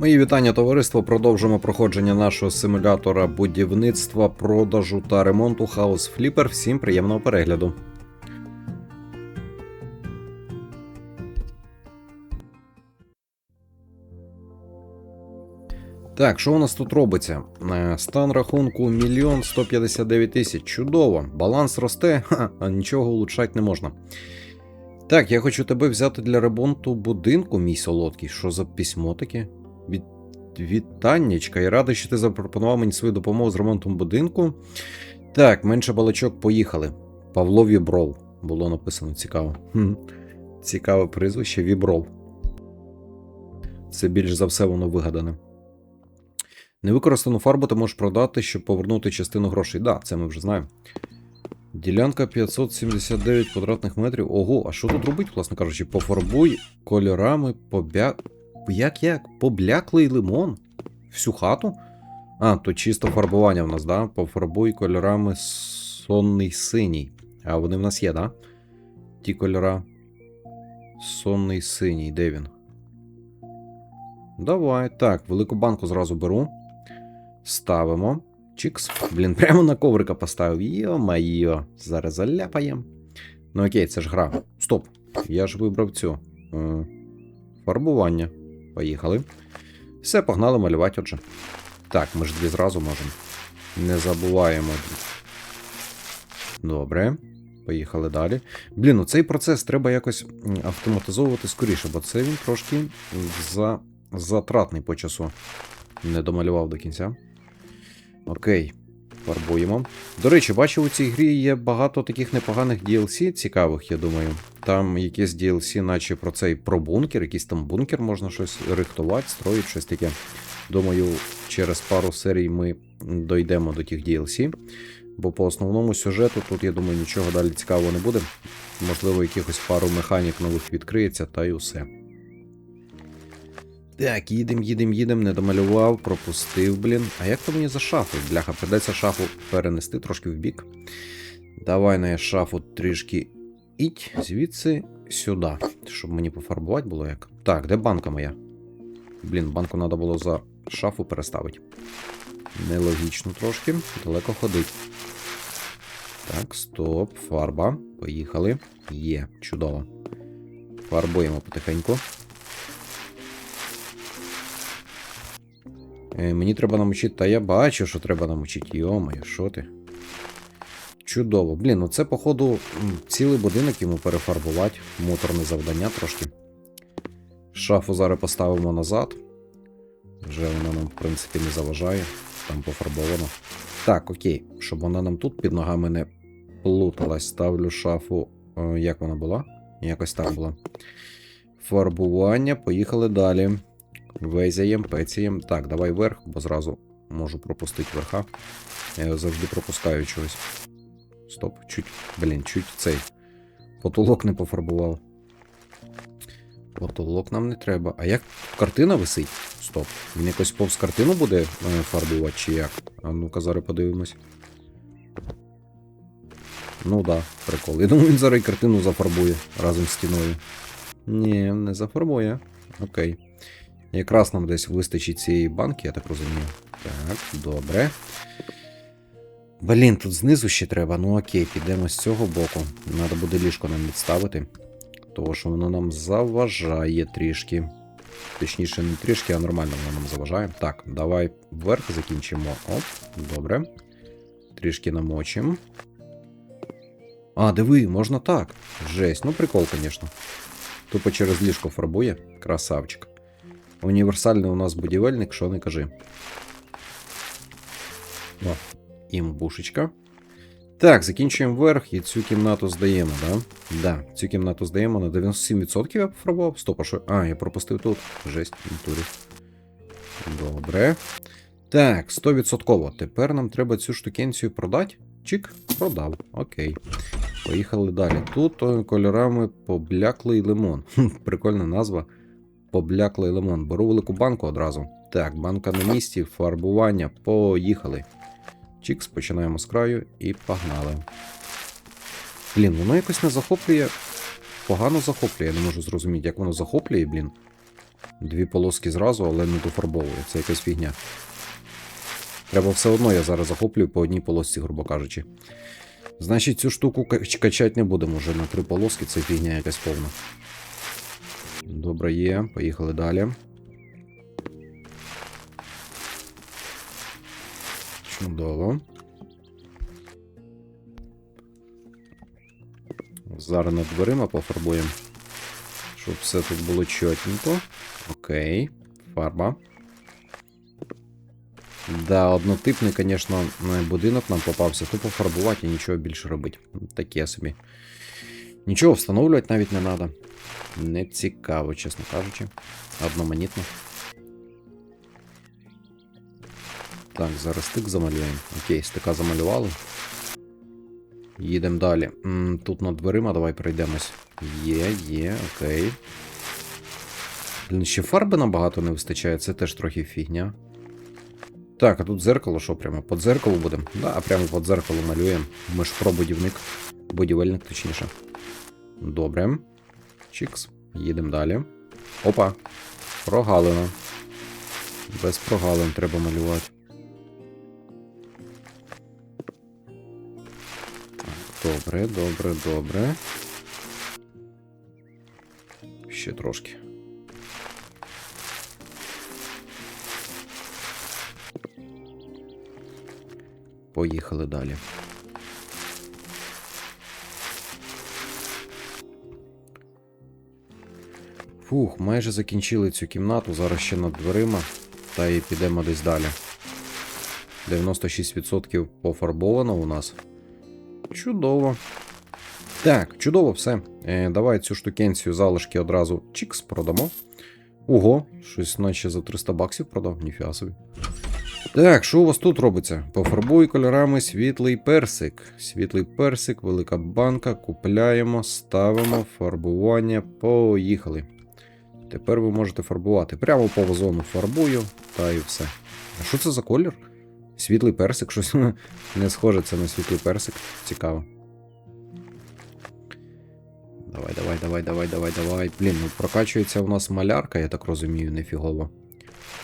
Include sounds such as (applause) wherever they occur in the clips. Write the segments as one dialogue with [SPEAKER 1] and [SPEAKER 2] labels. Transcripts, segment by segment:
[SPEAKER 1] Мої вітання, товариство. Продовжимо проходження нашого симулятора будівництва, продажу та ремонту House Flipper. Всім приємного перегляду. Так, що у нас тут робиться? Е, Стан рахунку 1 159 тисяч. Чудово. Баланс росте, а нічого улучшати не можна. Так, я хочу тебе взяти для ремонту будинку, мій солодкий. Що за письмо таке? Від... Вітаннячка, я радий, що ти запропонував мені свою допомогу з ремонтом будинку. Так, менше балачок, поїхали. Павло Вібров. Було написано цікаво. Цікаве прізвище Вібров. Це більш за все воно вигадане. Невикористану фарбу ти можеш продати, щоб повернути частину грошей. Да, це ми вже знаємо. Ділянка 579 квадратних метрів. Ого, а що тут робить, власне кажучи, пофарбуй кольорами побя... Як як? Побляклий лимон? Всю хату? А, то чисто фарбування в нас, да? Пофарбуй кольорами сонний синій. А вони в нас є, да? Ті кольора. Сонний синій, де він? Давай. Так, велику банку зразу беру. Ставимо. Чікс. Блін, прямо на коврика поставив. Йо-майо, зараз заляпаємо. Ну окей, це ж гра. Стоп. Я ж вибрав цю. Е, Фарбування. Поїхали. Все, погнали малювати отже. Так, ми ж дві зразу можемо. Не забуваємо. Добре. Поїхали далі. Блін, ну цей процес треба якось автоматизовувати скоріше, бо це він трошки за... затратний по часу. Не домалював до кінця. Окей, фарбуємо. До речі, бачу, у цій грі є багато таких непоганих DLC цікавих, я думаю. Там якесь DLC, наче про цей про бункер, якийсь там бункер можна щось рихтувати, строїти, щось таке. Думаю, через пару серій ми дійдемо до тих DLC. Бо по основному сюжету тут, я думаю, нічого далі цікавого не буде. Можливо, якихось пару механік нових відкриється, та й усе. Так, їдем, їдем, їдем, не домалював, пропустив, блін. А як то мені за шафу? Бляха, придеться шафу перенести трошки в бік. Давай на я шафу трішки іть звідси сюди, щоб мені пофарбувати було як. Так, де банка моя? Блін, банку треба було за шафу переставити. Нелогічно трошки, далеко ходить. Так, стоп, фарба. Поїхали. Є, чудово. Фарбуємо потихеньку. Е, мені треба намочити, та я бачу, що треба намочити. Йомаю, що ти? Чудово. Блін, ну це, походу, цілий будинок йому перефарбувати. Моторне завдання трошки. Шафу зараз поставимо назад. Вже вона нам, в принципі, не заважає. Там пофарбовано. Так, окей. Щоб вона нам тут під ногами не плуталась. Ставлю шафу. е, Як вона була? Якось так була. Фарбування. Поїхали далі. Везяєм, пецієм. Так, давай вверх, бо зразу можу пропустити верха. Я його завжди пропускаю чогось. Стоп, чуть, блін, чуть цей. Потолок не пофарбував. Потолок нам не треба. А як картина висить? Стоп. Він якось повз картину буде е, фарбувати, чи як? А ну-ка, зараз подивимось. Ну да, прикол. Я думаю, він зараз і картину зафарбує разом з стіною. Ні, не зафарбує. Окей. Якраз нам десь вистачить цієї банки, я так розумію. Так, добре. Блін, тут знизу ще треба. Ну окей, підемо з цього боку. Треба буде ліжко нам відставити. Того, що воно нам заважає трішки. Точніше, не трішки, а нормально воно нам заважає. Так, давай вверх закінчимо. Оп, добре. Трішки намочимо. А, диви, можна так. Жесть, ну прикол, звісно. Тупо через ліжко фарбує. Красавчик. Універсальний у нас будівельник, що не кажи. О, імбушечка. Так, закінчуємо верх і цю кімнату здаємо, да? Да, цю кімнату здаємо на 97% я пофарбував. Стоп, а що? А, я пропустив тут. Жесть, натурі. Добре. Так, 100%. Тепер нам треба цю штукенцію продати. Чик, продав. Окей. Поїхали далі. Тут кольорами побляклий лимон. Прикольна назва. Побляклий лимон. Беру велику банку одразу. Так, банка на місці, фарбування. Поїхали. Чікс, починаємо з краю і погнали. Блін, воно якось не захоплює. Погано захоплює. Я не можу зрозуміти, як воно захоплює, блін. Дві полоски зразу, але не дофарбовує. Це якась фігня. Треба все одно, я зараз захоплюю по одній полосці, грубо кажучи. Значить, цю штуку качати не будемо вже на три полоски, це фігня якась повна. Добре, є, поїхали далі. Чудово. Зараз над дверима пофарбуємо. Щоб все тут було чотненько. Окей. Фарба. Да, однотипний, звісно, будинок нам попався. То пофарбувати і нічого більше робити. Таке собі. Нічого встановлювати навіть не треба. Не цікаво, чесно кажучи. Одноманітно. Так, зараз стик замалюємо. Окей, стика замалювали. Їдемо далі. М, Тут над дверима давай пройдемось. Є, є, окей. Блін, ще фарби набагато не вистачає, це теж трохи фігня. Так, а тут дзеркало, що прямо? По дзеркалу будемо? Да, а прямо по дзеркалу малюємо. Ми ж пробудівник. Будівельник, точніше. Добре. Чікс. Їдемо далі. Опа. Прогалина. Без прогалин треба малювати. Добре, добре, добре. Ще трошки. Поїхали далі. Фух, майже закінчили цю кімнату, зараз ще над дверима, та і підемо десь далі. 96% пофарбовано у нас. Чудово. Так, чудово все. Е, давай цю штукенцію залишки одразу чікс продамо. Ого, щось наче за 300 баксів продав, ніфіга собі. Так, що у вас тут робиться? Пофарбуй кольорами світлий персик. Світлий персик, велика банка. Купляємо, ставимо, фарбування. Поїхали. Тепер ви можете фарбувати. Прямо по вазону фарбую, та і все. А що це за колір? Світлий персик, щось (laughs) не схоже це на світлий персик. Цікаво. Давай, давай, давай, давай, давай, давай. Блін, ну прокачується у нас малярка, я так розумію, нефігово.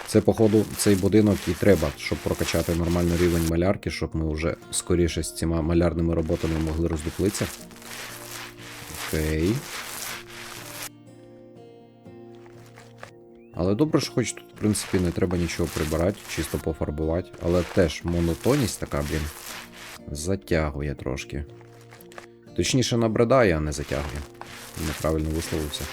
[SPEAKER 1] Це, походу, цей будинок і треба, щоб прокачати нормальний рівень малярки, щоб ми вже скоріше з цими малярними роботами могли роздуплитися. Окей. Але добре, що хоч тут, в принципі, не треба нічого прибирати, чисто пофарбувати. Але теж монотонність така, блін, затягує трошки. Точніше, набридає, а не затягує. Неправильно висловився.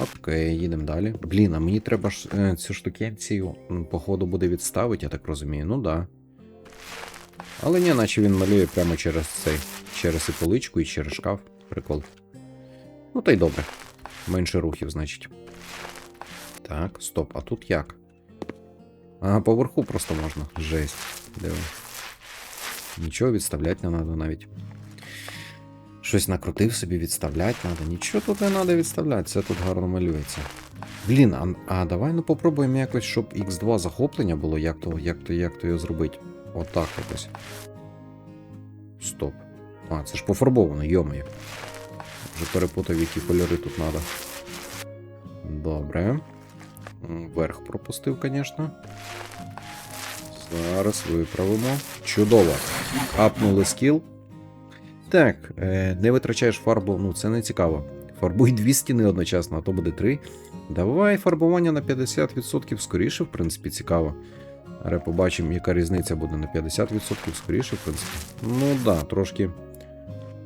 [SPEAKER 1] Окей, їдемо далі. Блін, а мені треба ж е, цю штукенцію, походу, буде відставити, я так розумію. Ну да. Але ні, наче він малює прямо через цей. Через і поличку, і через шкаф. Прикол. Ну та й добре. Менше рухів, значить. Так, стоп, а тут як? А, поверху просто можна. Жесть. Диви. Нічого відставляти не треба навіть. Щось накрутив собі, відставляти треба. Нічого тут не треба відставляти, це тут гарно малюється. Блін, а, а давай ну попробуємо якось, щоб X2 захоплення було, як то, як то, як то його зробити. Отак якось. Стоп. А, це ж пофарбовано, йомає. Вже перепутав, які кольори тут треба. Добре. М, Верх пропустив, звісно. Зараз виправимо. Чудово. Апнули скіл. Так, е, не витрачаєш фарбу, ну це не цікаво. Фарбуй дві стіни одночасно, а то буде три. Давай фарбування на 50% скоріше, в принципі, цікаво. Але побачимо, яка різниця буде на 50% скоріше, в принципі. Ну да, трошки.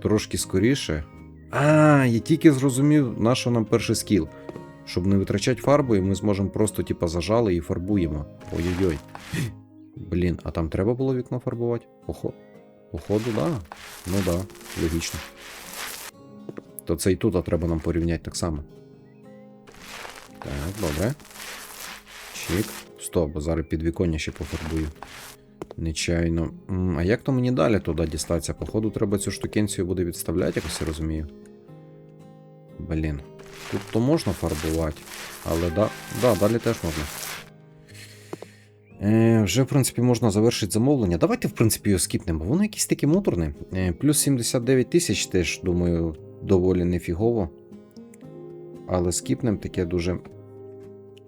[SPEAKER 1] Трошки скоріше. А, я тільки зрозумів, на що нам перший скіл. Щоб не витрачати фарбу, і ми зможемо просто, типа, зажали і фарбуємо. Ой-ой-ой. Блін, а там треба було вікно фарбувати? Охо. Походу, да. Ну да, логічно. То це і тут треба нам порівняти так само. Так, добре. Чик. Стоп, зараз підвіконня ще пофарбую. Нечайно. А як то мені далі туди дістатися? Походу, треба цю штукенцію буде відставляти, якось я розумію. Блін. Тут то можна фарбувати, але да, да, далі теж можна. Е, вже, в принципі, можна завершити замовлення. Давайте, в принципі, його скіпнемо. Воно якесь таке муторне. Е, плюс 79 тисяч теж, думаю, доволі нефігово. але скіпнем таке дуже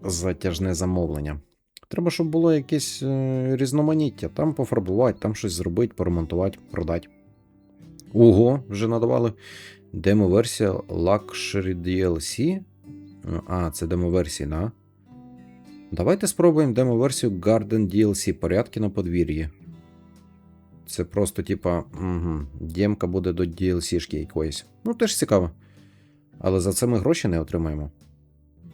[SPEAKER 1] затяжне замовлення. Треба, щоб було якесь е, різноманіття. Там пофарбувати, там щось зробити, поремонтувати, продати. Ого, вже надавали. Демо-версія Luxury DLC. А, це демо-версія, да? Давайте спробуємо демо-версію Garden DLC порядки на подвір'ї. Це просто, типа, угу, демка буде до DLC-шки якоїсь. Ну, теж цікаво. Але за це ми гроші не отримаємо.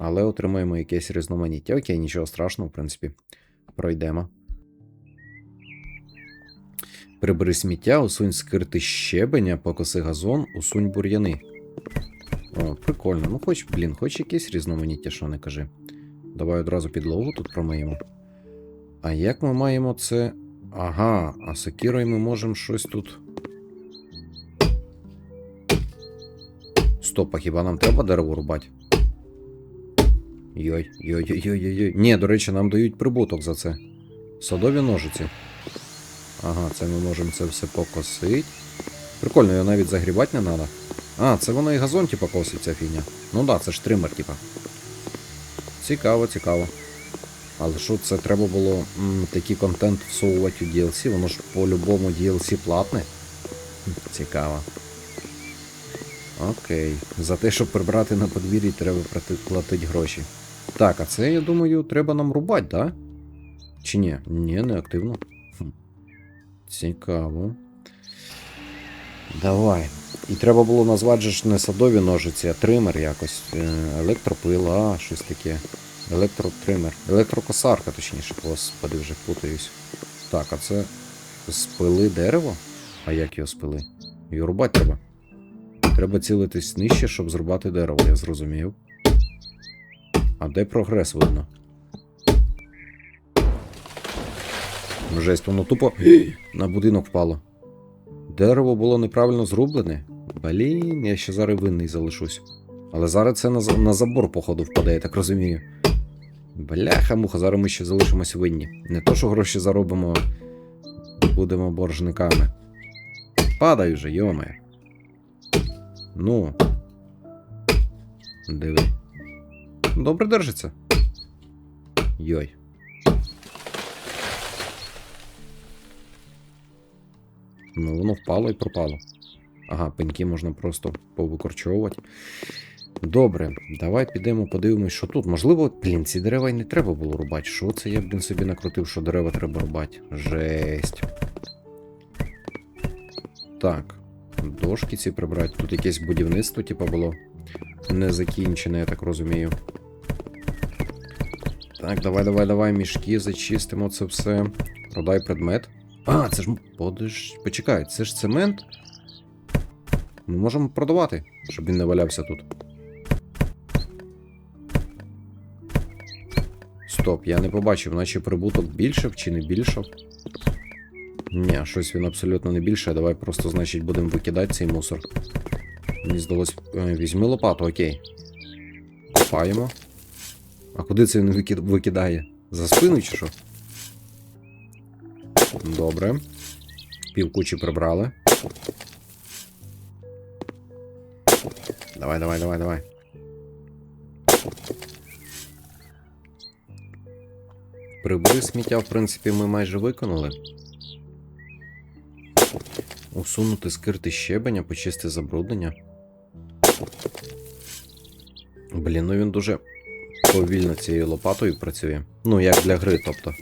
[SPEAKER 1] Але отримаємо якесь різноманіття. Окей, нічого страшного, в принципі. Пройдемо. Прибери сміття, усунь скирти щебеня, покоси газон, усунь бур'яни. О, прикольно. Ну, хоч, блін, хоч якесь різноманіття, що не кажи. Давай одразу підлогу тут промиємо. А як ми маємо це. Ага, а сокірою ми можемо щось тут. Стоп, а хіба нам треба дерево рубати? Йой, йой, йой, йой, йой. Ні, до речі, нам дають прибуток за це. Садові ножиці. Ага, це ми можемо це все покосити. Прикольно, його навіть загрібати не треба. А, це воно і газон, типа, косить ця фігня. Ну да, це ж тример, типа. Цікаво, цікаво. Але що це треба було м, такий контент всовувати у DLC, воно ж по-любому DLC платне. Цікаво. Окей. За те, щоб прибрати на подвір'ї, треба платити гроші. Так, а це, я думаю, треба нам рубати, да? Чи ні? Ні, не активно. Хм. Цікаво. Давай. І треба було назвати ж не садові ножиці, а тример якось. Е, Електропила, щось таке. Електротример. Електрокосарка, точніше, господи, вже путаюсь. Так, а це спили дерево? А як його спили? Його рубати треба. Треба цілитись нижче, щоб зрубати дерево, я зрозумів. А де прогрес видно? Жесть, воно тупо на будинок впало. Дерево було неправильно зрублене. Блін, я ще зараз винний залишусь. Але зараз це на, на забор, походу, впаде, я так розумію. Бляха, муха, зараз ми ще залишимося винні. Не то, що гроші заробимо, будемо боржниками. Падай вже, йоме. Ну. Диви. Добре держиться. Йой. Ну, воно впало і пропало. Ага, пеньки можна просто повикорчовувати. Добре, давай підемо подивимось, що тут. Можливо, блін, ці дерева й не треба було рубати. Що це я, блін, собі накрутив, що дерева треба рубати? Жесть. Так. Дошки ці прибрати. Тут якесь будівництво, типа, було не закінчене, я так розумію. Так, давай, давай, давай, мішки зачистимо це все. Продай предмет. А, це ж. Подож... Почекай, це ж цемент. Ми можемо продавати, щоб він не валявся тут. Стоп, я не побачив, наче прибуток більшав чи не більшав. Ні, щось він абсолютно не більше. Давай просто, значить, будемо викидати цей мусор. Мені здалось. е, Візьми лопату, окей. Копаємо. А куди це він викидає? За спину чи що? Добре. Півкучі прибрали. Давай, давай, давай, давай. Прибери сміття, в принципі, ми майже виконали. Усунути скирти щебеня, почисти забруднення. Блін, ну він дуже повільно цією лопатою працює. Ну, як для гри, тобто.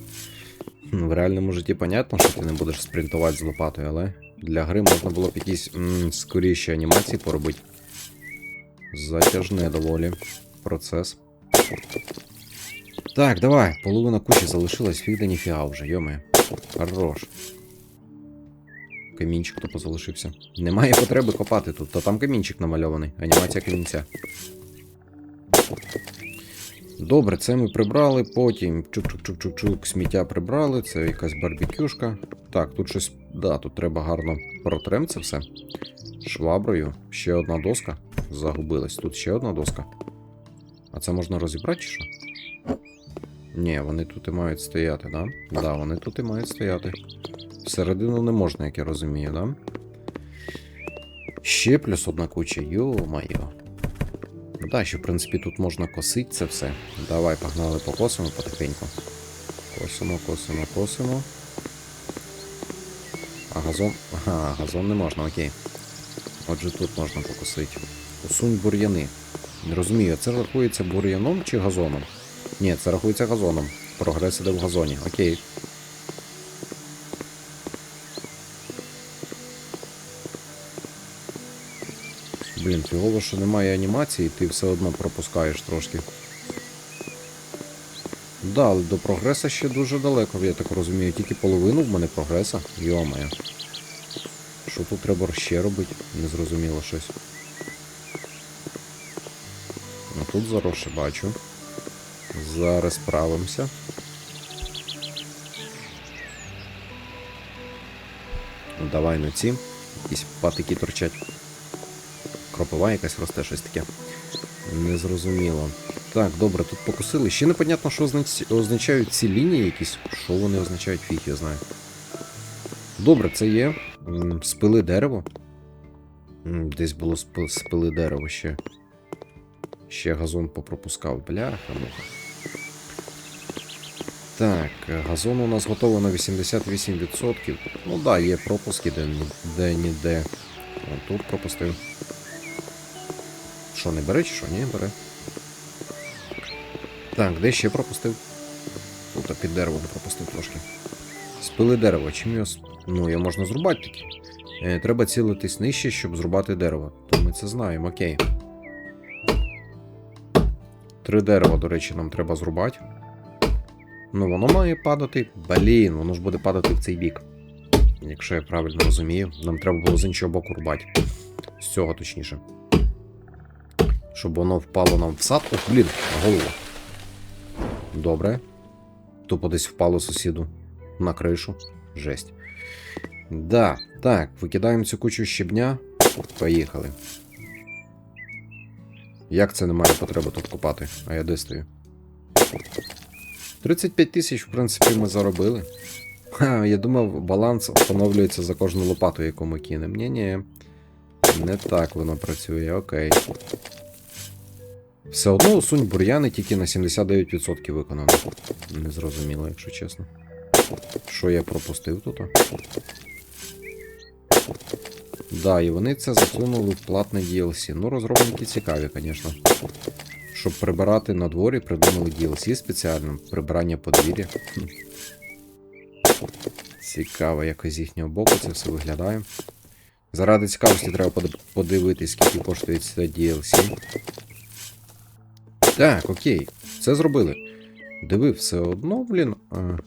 [SPEAKER 1] Ну, В реальному житті понятно, що ти не будеш спринтувати з лопатою, але для гри можна було б якісь м, скоріші анімації поробити. Затяжне доволі процес. Так, давай, половина кучі залишилась, да ніфіга вже, йоме. Хорош. Камінчик то позалишився. Немає потреби копати тут, то там камінчик намальований, анімація камінця. Добре, це ми прибрали, потім чук-чук-чук-чук-чук, сміття прибрали, це якась барбекюшка. Так, тут щось. Да, тут треба гарно протрем це все. Шваброю. Ще одна доска. Загубилась. Тут ще одна доска. А це можна розібрати чи що? Ні, вони тут і мають стояти, да? Да, вони тут і мають стояти. Всередину не можна, як я розумію, да? Ще плюс одна куча, йо-майо. Да, ще, в принципі, тут можна косити це все. Давай, погнали, покосимо потихеньку. Косимо, косимо, косимо. А газон. Ага, газон не можна, окей. Отже, тут можна покосити. Усунь бур'яни. Не розумію, це рахується бур'яном чи газоном? Ні, це рахується газоном. Прогрес іде в газоні. Окей. Блін, фігово, що немає анімації, ти все одно пропускаєш трошки. Да, але до прогреса ще дуже далеко, я так розумію, тільки половину в мене прогреса. Йомає. Що тут треба ще робити? Незрозуміло щось. Ну тут заросше бачу. Зараз справимося. Давай на ці. Якісь патики торчать. Кропива якась росте, щось таке. Незрозуміло. Так, добре, тут покусили. Ще непонятно, що означають ці лінії якісь. Що вони означають, фіг я знаю. Добре, це є. Спили дерево. Десь було сп- спили дерево ще. Ще газон попропускав. Бляха, муха. Так, е, газон у нас готовий на 88%. Ну так, да, є пропуски, де, ні- де ніде. Тут пропустив. Що, не бере чи що? Ні, бере. Так, де ще пропустив? Тут під деревом пропустив трошки. Спили дерево. Чим його. Ну, його можна зрубати таки. Е, треба цілитись нижче, щоб зрубати дерево. То ми це знаємо, окей. Три дерева, до речі, нам треба зрубати. Ну, воно має падати. Блін, воно ж буде падати в цей бік. Якщо я правильно розумію, нам треба було з іншого боку рубати. З цього точніше. Щоб воно впало нам в сад. Ох, блін, на голову. Добре. Тупо десь впало сусіду на кришу. Жесть. Да, так, викидаємо цю кучу щебня. Поїхали. Як це немає потреби тут купати? А я де стою? 35 тисяч, в принципі, ми заробили. Ха, я думав, баланс встановлюється за кожну лопату, яку ми кинемо. Ні-ні. Не так воно працює, окей. Все одно усунь бур'яни тільки на 79% виконано. Незрозуміло, якщо чесно. Що я пропустив тут? Да, і вони це засунули в платне DLC. Ну, розробники цікаві, звісно. Щоб прибирати на дворі, придумали DLC спеціально. Прибирання подвір'я. Цікаво, якось з їхнього боку це все виглядає. Заради цікавості треба подивитись, скільки коштує це DLC. Так, окей, це зробили. Диви, все одно, блін. А,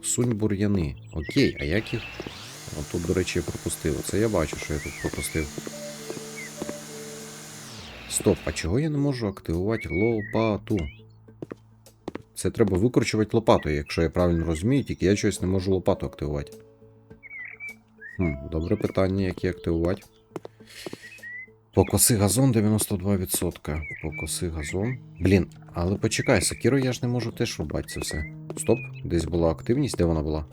[SPEAKER 1] усунь бур'яни. Окей, а як їх. От тут, до речі, я пропустив. Це я бачу, що я тут пропустив. Стоп, а чого я не можу активувати лопату? Це треба викручувати лопатою, якщо я правильно розумію, тільки я щось не можу лопату активувати. Хм, добре питання, як її активувати. Покоси газон 92%. Покоси газон. Блін, але почекай, Сакіру я ж не можу теж рубати це все. Стоп, десь була активність, де вона була?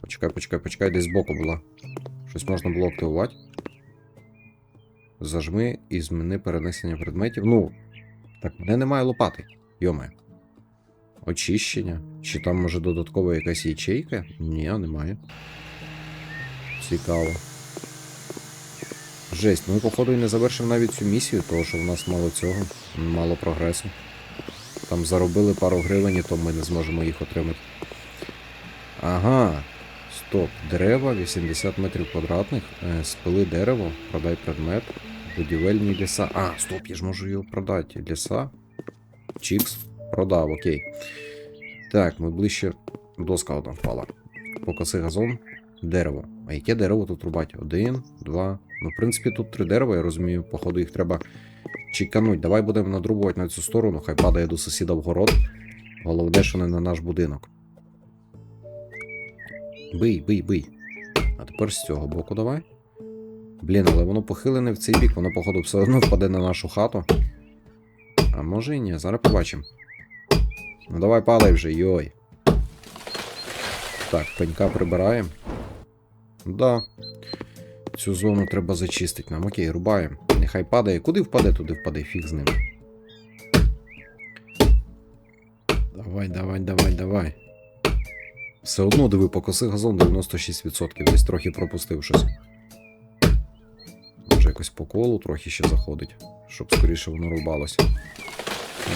[SPEAKER 1] Почекай, почекай, почекай, десь збоку була. Щось можна було активувати. Зажми і зміни перенесення предметів. Ну, так, мене немає лопати. Йоме. Очищення. Чи там може додаткова якась ячейка? Ні, немає. Цікаво. Жесть, ми, походу, і не завершимо навіть цю місію, тому що в нас мало цього, мало прогресу. Там заробили пару гривень, то ми не зможемо їх отримати. Ага. Стоп. Дерева 80 метрів квадратних. Е, спили дерево, продай предмет. Будівельні ліса. А, стоп, я ж можу його продати. Ліса. Чікс. Продав, окей. Так, ми ближче. Доска одна впала. Покоси газон. Дерево. А яке дерево тут рубати? Один, два. Ну, в принципі, тут три дерева, я розумію, походу їх треба чекануть. Давай будемо надрубувати на цю сторону, хай падає до сусіда в город. Головне, що не на наш будинок. Бий, бий, бий. А тепер з цього боку давай. Блін, але воно похилене в цей бік, воно, походу, все одно впаде на нашу хату. А може і ні, зараз побачимо. Ну давай падай вже, йой. Так, пенька прибираємо. Да. Цю зону треба зачистити нам. Окей, рубаємо. Нехай падає. Куди впаде, туди впаде, фіг з ним. Давай, давай, давай, давай. Все одно диви, покоси газон 96%, десь трохи пропустив щось. Може якось по колу трохи ще заходить, щоб скоріше воно рубалося.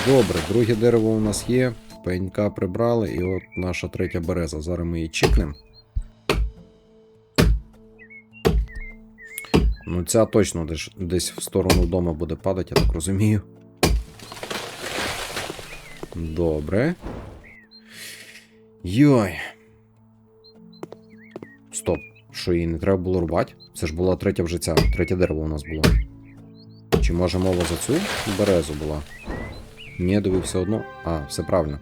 [SPEAKER 1] Добре, друге дерево у нас є. Пенька прибрали, і от наша третя береза. Зараз ми її чекнемо. Ну, ця точно десь, десь в сторону дома буде падати, я так розумію. Добре. Йой. Стоп. Що її не треба було рубати? Це ж була третя вже ця, третє дерево у нас було. Чи може мова за цю березу була? Ні, диви, все одно. А, все правильно.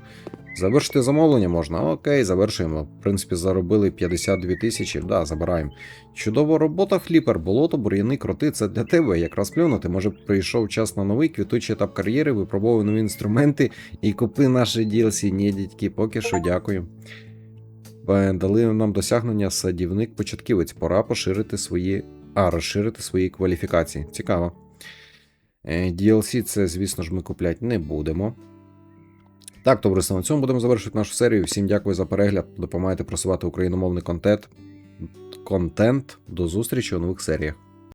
[SPEAKER 1] Завершити замовлення можна. Окей, завершуємо. В принципі, заробили 52 тисячі. Да, забираємо. Чудова робота, фліпер, болото, бур'яни, кроти. Це для тебе. Якраз плюнути. Може, прийшов час на новий квітучий етап кар'єри, випробовуй нові інструменти і купи наші DLC. Ні, дядьки, поки що дякую. Е, Дали нам досягнення садівник початківець. Пора поширити свої. А, розширити свої кваліфікації. Цікаво. Е, DLC це, звісно ж, ми купляти не будемо. Так, товариство, на цьому будемо завершувати нашу серію. Всім дякую за перегляд. Допомагайте просувати україномовний контент. Контент. До зустрічі у нових серіях.